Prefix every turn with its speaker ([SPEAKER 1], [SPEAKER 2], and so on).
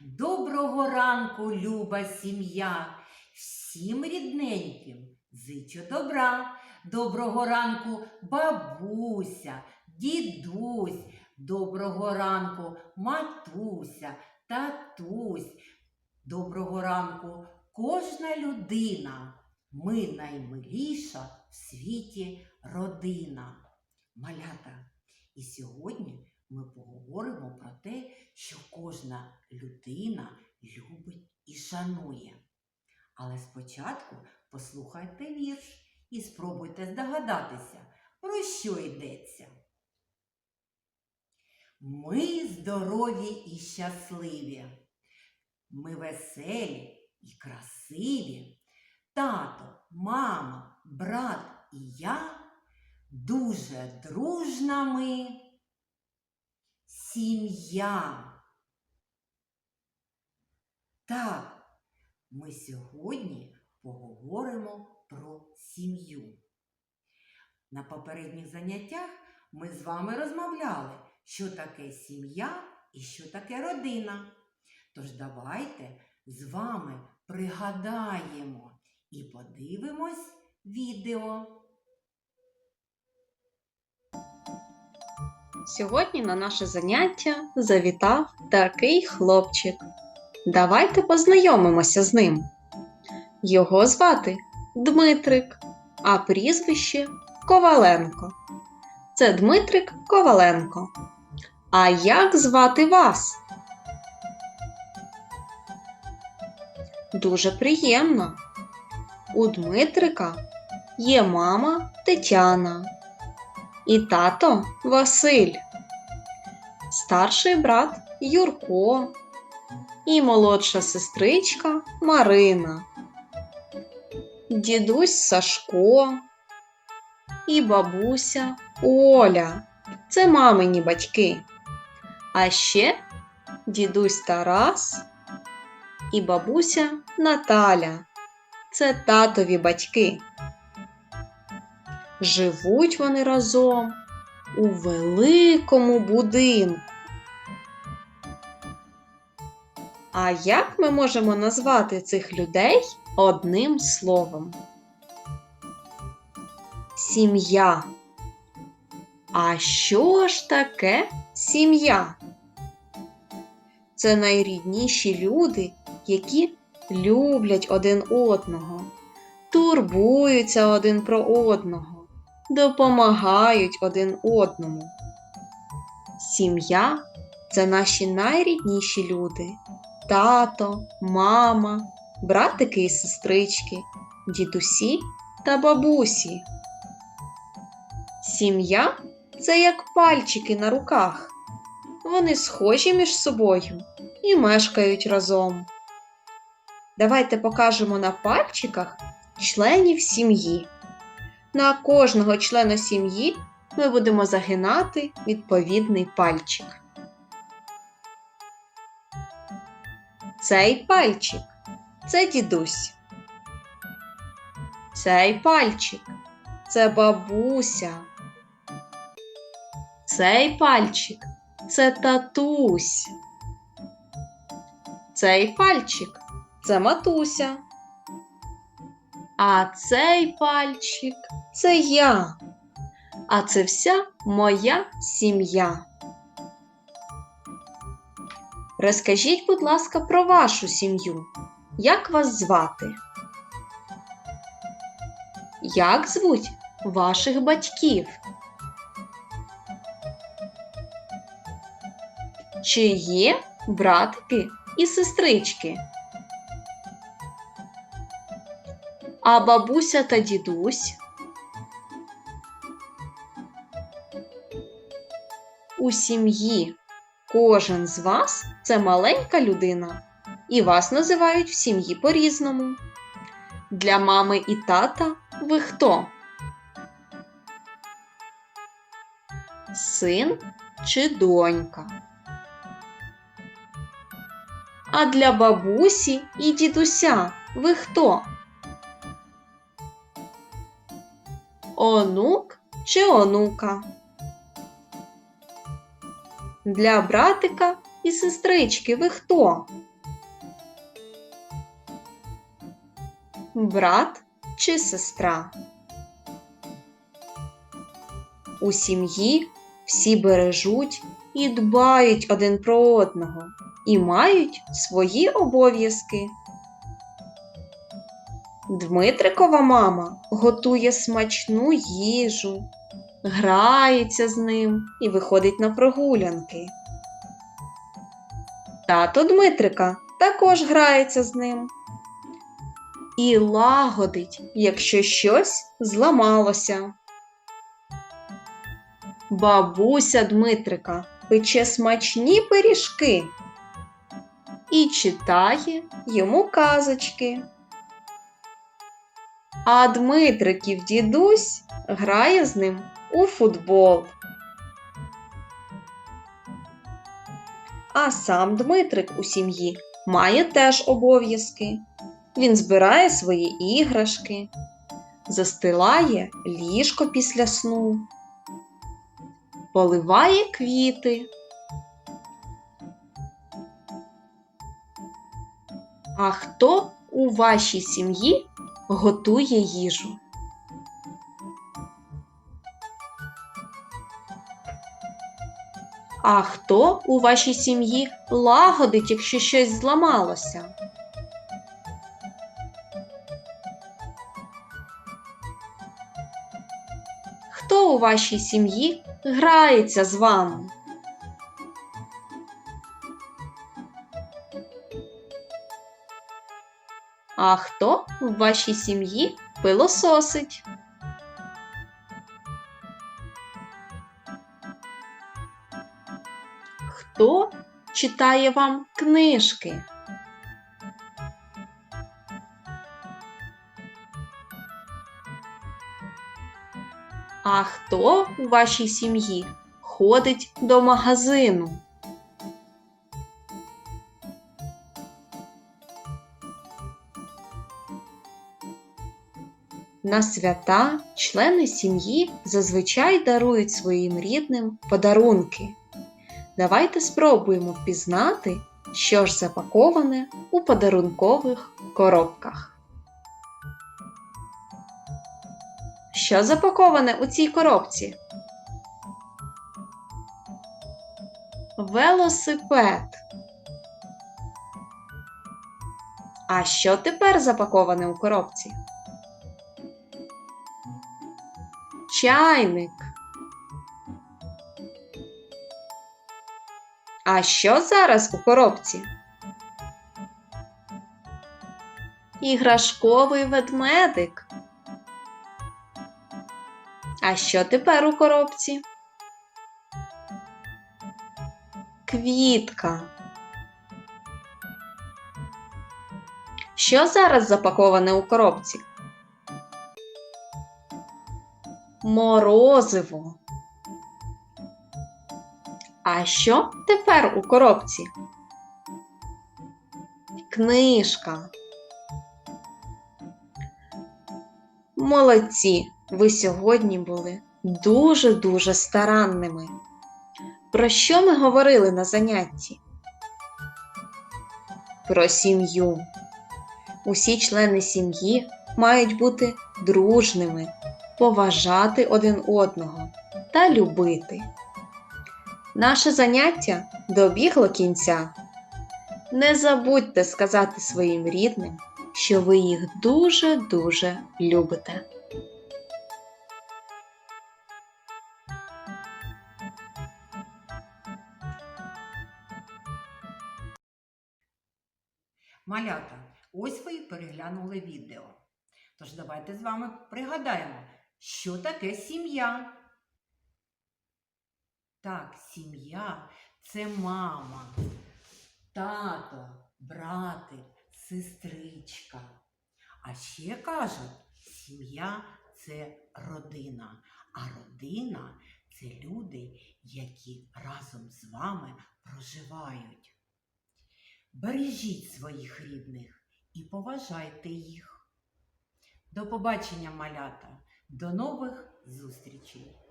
[SPEAKER 1] Доброго ранку, люба сім'я, всім рідненьким зичу добра. Доброго ранку, бабуся, дідусь, доброго ранку, матуся, татусь. Доброго ранку, кожна людина. Ми наймиліша в світі родина. Малята. І сьогодні ми поговоримо про те, що кожна людина любить і шанує. Але спочатку послухайте вірш і спробуйте здогадатися, про що йдеться. Ми здорові і щасливі. Ми веселі і красиві. Тато, мама, брат і я дуже дружна ми. Сім'я. Так, ми сьогодні поговоримо про сім'ю. На попередніх заняттях ми з вами розмовляли, що таке сім'я і що таке родина. Тож давайте з вами пригадаємо і подивимось відео.
[SPEAKER 2] Сьогодні на наше заняття завітав такий хлопчик. Давайте познайомимося з ним. Його звати Дмитрик, а прізвище Коваленко. Це Дмитрик Коваленко. А як звати вас? Дуже приємно. У Дмитрика є мама Тетяна і тато Василь, старший брат Юрко і молодша сестричка Марина, дідусь Сашко і бабуся Оля. Це мамині батьки. А ще дідусь Тарас і бабуся Наталя. Це татові батьки. Живуть вони разом у великому будинку. А як ми можемо назвати цих людей одним словом? Сім'я. А що ж таке сім'я? Це найрідніші люди, які люблять один одного, турбуються один про одного, допомагають один одному. Сім'я це наші найрідніші люди тато, мама, братики і сестрички, дідусі та бабусі. Сім'я це як пальчики на руках. Вони схожі між собою і мешкають разом. Давайте покажемо на пальчиках членів сім'ї. На кожного члена сім'ї ми будемо загинати відповідний пальчик. Цей пальчик це дідусь. Цей пальчик це бабуся. Цей пальчик це татусь. Цей пальчик це матуся. А цей пальчик це я. А це вся моя сім'я. Розкажіть, будь ласка, про вашу сім'ю. Як вас звати? Як звуть ваших батьків? Чи є братики і сестрички? А бабуся та дідусь? У сім'ї кожен з вас це маленька людина, і вас називають в сім'ї по-різному. Для мами і тата ви хто? Син чи донька? А для бабусі і дідуся ви хто? Онук чи онука? Для братика і сестрички, ви хто? Брат чи сестра? У сім'ї всі бережуть і дбають один про одного і мають свої обов'язки. Дмитрикова мама готує смачну їжу, грається з ним і виходить на прогулянки. Тато Дмитрика також грається з ним і лагодить, якщо щось зламалося. Бабуся Дмитрика пече смачні пиріжки і читає йому казочки. А Дмитриків дідусь грає з ним у футбол. А сам Дмитрик у сім'ї має теж обов'язки. Він збирає свої іграшки, застилає ліжко після сну, поливає квіти. А хто у вашій сім'ї готує їжу? А хто у вашій сім'ї лагодить, якщо щось зламалося? Хто у вашій сім'ї грається з вами? А хто в вашій сім'ї пилососить? Хто читає вам книжки? А хто у вашій сім'ї ходить до магазину? На свята члени сім'ї зазвичай дарують своїм рідним подарунки. Давайте спробуємо впізнати, що ж запаковане у подарункових коробках. Що запаковане у цій коробці? Велосипед. А що тепер запаковане у коробці? Чайник. А що зараз у коробці? Іграшковий ведмедик. А що тепер у коробці? Квітка. Що зараз запаковане у коробці? Морозиво. А що тепер у коробці? Книжка. Молодці! Ви сьогодні були дуже-дуже старанними. Про що ми говорили на занятті? Про сім'ю. Усі члени сім'ї мають бути дружними, поважати один одного та любити. Наше заняття добігло кінця. Не забудьте сказати своїм рідним, що ви їх дуже-дуже любите.
[SPEAKER 1] Малята, ось ви переглянули відео. Тож давайте з вами пригадаємо, що таке сім'я. Так, сім'я це мама, тато, братик, сестричка. А ще кажуть, сім'я це родина, а родина це люди, які разом з вами проживають. Бережіть своїх рідних і поважайте їх. До побачення, малята! До нових зустрічей!